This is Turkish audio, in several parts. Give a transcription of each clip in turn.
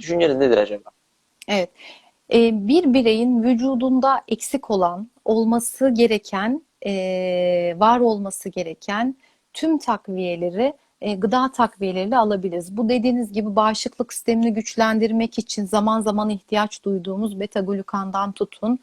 düşünceniz nedir acaba? Evet. Ee, bir bireyin vücudunda eksik olan, olması gereken, e, var olması gereken tüm takviyeleri e, gıda takviyeleriyle alabiliriz. Bu dediğiniz gibi bağışıklık sistemini güçlendirmek için zaman zaman ihtiyaç duyduğumuz beta glukandan tutun,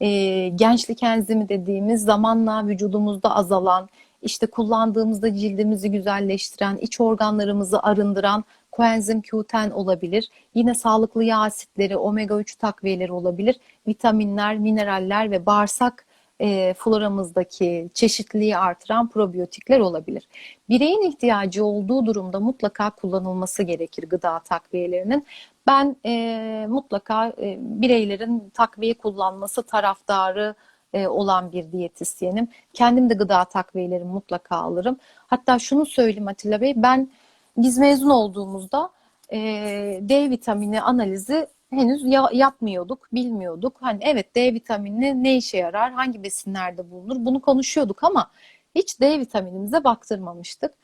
e, gençlik enzimi dediğimiz zamanla vücudumuzda azalan, işte kullandığımızda cildimizi güzelleştiren, iç organlarımızı arındıran koenzim Q10 olabilir. Yine sağlıklı yağ asitleri, omega 3 takviyeleri olabilir. Vitaminler, mineraller ve bağırsak e, floramızdaki çeşitliliği artıran probiyotikler olabilir. Bireyin ihtiyacı olduğu durumda mutlaka kullanılması gerekir gıda takviyelerinin. Ben e, mutlaka e, bireylerin takviye kullanması taraftarı e, olan bir diyetisyenim. Kendim de gıda takviyeleri mutlaka alırım. Hatta şunu söyleyeyim Atilla Bey, ben biz mezun olduğumuzda e, D vitamini analizi henüz ya- yapmıyorduk, bilmiyorduk. Hani evet D vitamini ne işe yarar, hangi besinlerde bulunur bunu konuşuyorduk ama hiç D vitaminimize baktırmamıştık.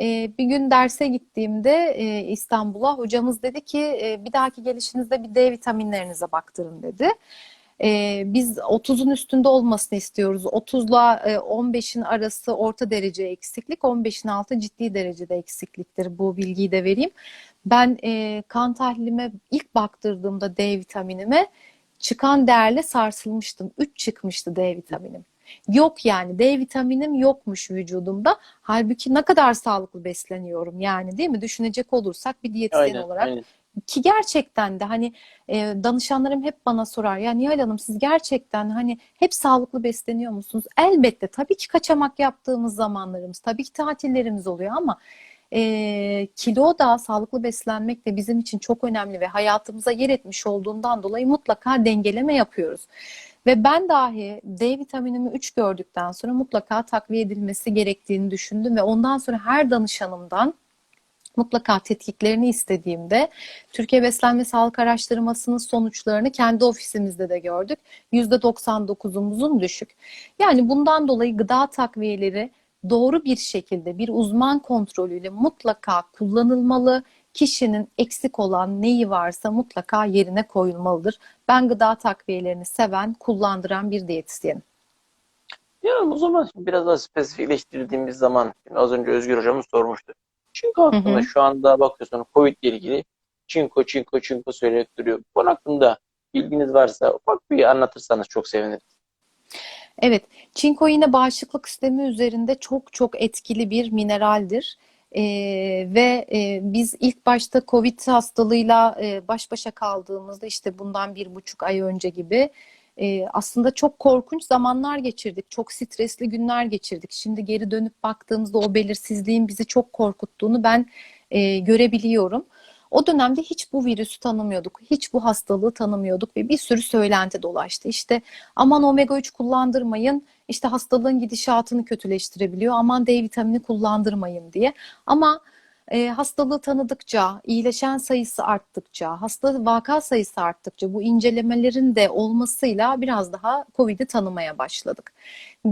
E, bir gün derse gittiğimde e, İstanbul'a hocamız dedi ki e, bir dahaki gelişinizde bir D vitaminlerinize baktırın dedi. E, biz 30'un üstünde olmasını istiyoruz. 30'la e, 15'in arası orta derece eksiklik, 15'in altı ciddi derecede eksikliktir. Bu bilgiyi de vereyim. Ben e, kan tahlilime ilk baktırdığımda D vitaminime çıkan değerle sarsılmıştım. 3 çıkmıştı D vitaminim. Yok yani D vitaminim yokmuş vücudumda. Halbuki ne kadar sağlıklı besleniyorum yani değil mi? Düşünecek olursak bir diyetisyen Aynen, olarak aynen. Ki gerçekten de hani e, danışanlarım hep bana sorar ya Nihal Hanım siz gerçekten hani hep sağlıklı besleniyor musunuz? Elbette tabii ki kaçamak yaptığımız zamanlarımız tabii ki tatillerimiz oluyor ama e, kilo da sağlıklı beslenmek de bizim için çok önemli ve hayatımıza yer etmiş olduğundan dolayı mutlaka dengeleme yapıyoruz. Ve ben dahi D vitaminimi 3 gördükten sonra mutlaka takviye edilmesi gerektiğini düşündüm ve ondan sonra her danışanımdan mutlaka tetkiklerini istediğimde Türkiye Beslenme Sağlık Araştırması'nın sonuçlarını kendi ofisimizde de gördük. %99'umuzun düşük. Yani bundan dolayı gıda takviyeleri doğru bir şekilde bir uzman kontrolüyle mutlaka kullanılmalı. Kişinin eksik olan neyi varsa mutlaka yerine koyulmalıdır. Ben gıda takviyelerini seven, kullandıran bir diyetisyenim. Yani o zaman biraz daha spesifikleştirdiğimiz zaman az önce Özgür hocamız sormuştu. Çinko hakkında Hı hı. şu anda bakıyorsunuz Covid ile ilgili çinko çinko çinko söyleyip duruyor. Bu konu hakkında bilginiz varsa ufak bir anlatırsanız çok seviniriz. Evet, çinko yine bağışıklık sistemi üzerinde çok çok etkili bir mineraldir. Ee, ve e, biz ilk başta Covid hastalığıyla e, baş başa kaldığımızda işte bundan bir buçuk ay önce gibi e, aslında çok korkunç zamanlar geçirdik. Çok stresli günler geçirdik. Şimdi geri dönüp baktığımızda o belirsizliğin bizi çok korkuttuğunu ben e, görebiliyorum. O dönemde hiç bu virüsü tanımıyorduk. Hiç bu hastalığı tanımıyorduk ve bir sürü söylenti dolaştı. İşte aman omega 3 kullandırmayın. işte hastalığın gidişatını kötüleştirebiliyor. Aman D vitamini kullandırmayın diye. Ama e, hastalığı tanıdıkça, iyileşen sayısı arttıkça, hasta vaka sayısı arttıkça bu incelemelerin de olmasıyla biraz daha COVID'i tanımaya başladık.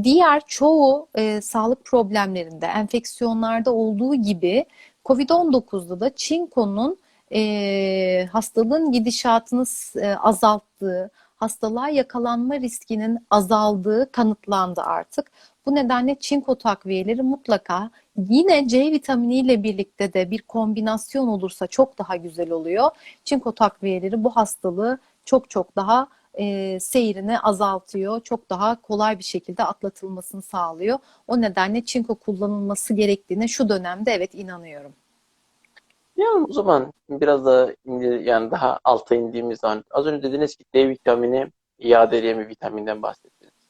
Diğer çoğu e, sağlık problemlerinde, enfeksiyonlarda olduğu gibi COVID-19'da da çinkonun e, hastalığın gidişatını e, azalttığı, hastalığa yakalanma riskinin azaldığı kanıtlandı artık. Bu nedenle çinko takviyeleri mutlaka yine C vitaminiyle birlikte de bir kombinasyon olursa çok daha güzel oluyor. Çinko takviyeleri bu hastalığı çok çok daha e, seyrini azaltıyor. Çok daha kolay bir şekilde atlatılmasını sağlıyor. O nedenle çinko kullanılması gerektiğine şu dönemde evet inanıyorum. Yani o zaman biraz da yani daha alta indiğimiz zaman az önce dediniz ki D vitamini yağda eriyen bir vitaminden bahsettiniz.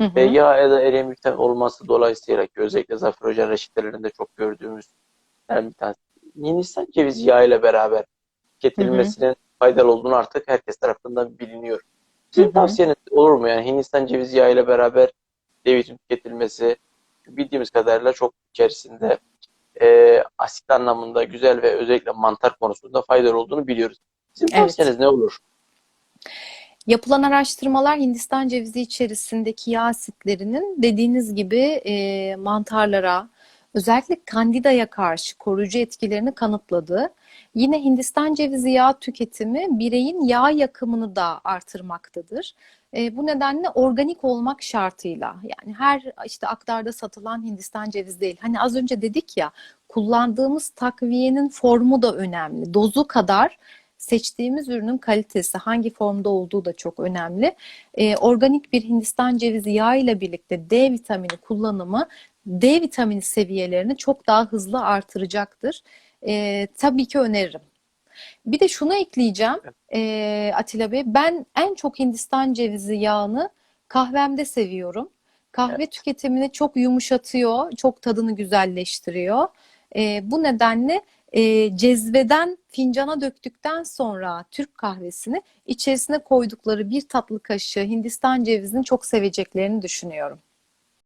Hı hı. yağ ya da eriyen vitamin olması dolayısıyla ki özellikle Zafer Hoca'nın reçetelerinde çok gördüğümüz bir tanesi. Hindistan cevizi yağı ile beraber tüketilmesinin faydalı olduğunu artık herkes tarafından biliniyor. Hı Sizin hı. tavsiyeniz olur mu? Yani Hindistan cevizi yağı ile beraber D vitamini tüketilmesi bildiğimiz kadarıyla çok içerisinde e, asit anlamında güzel ve özellikle mantar konusunda faydalı olduğunu biliyoruz. Sizin Evet. tavsiyeniz ne olur? Yapılan araştırmalar Hindistan cevizi içerisindeki yağ asitlerinin dediğiniz gibi e, mantarlara, özellikle kandidaya karşı koruyucu etkilerini kanıtladı. Yine Hindistan cevizi yağı tüketimi bireyin yağ yakımını da artırmaktadır. E, bu nedenle organik olmak şartıyla yani her işte aktarda satılan Hindistan cevizi değil. Hani az önce dedik ya kullandığımız takviyenin formu da önemli. Dozu kadar seçtiğimiz ürünün kalitesi hangi formda olduğu da çok önemli. E, organik bir Hindistan cevizi yağı ile birlikte D vitamini kullanımı D vitamini seviyelerini çok daha hızlı artıracaktır. E, tabii ki öneririm. Bir de şunu ekleyeceğim e, Atilla Bey. Ben en çok Hindistan cevizi yağını kahvemde seviyorum. Kahve tüketimini çok yumuşatıyor, çok tadını güzelleştiriyor. E, bu nedenle e, cezveden fincana döktükten sonra Türk kahvesini içerisine koydukları bir tatlı kaşığı Hindistan cevizini çok seveceklerini düşünüyorum.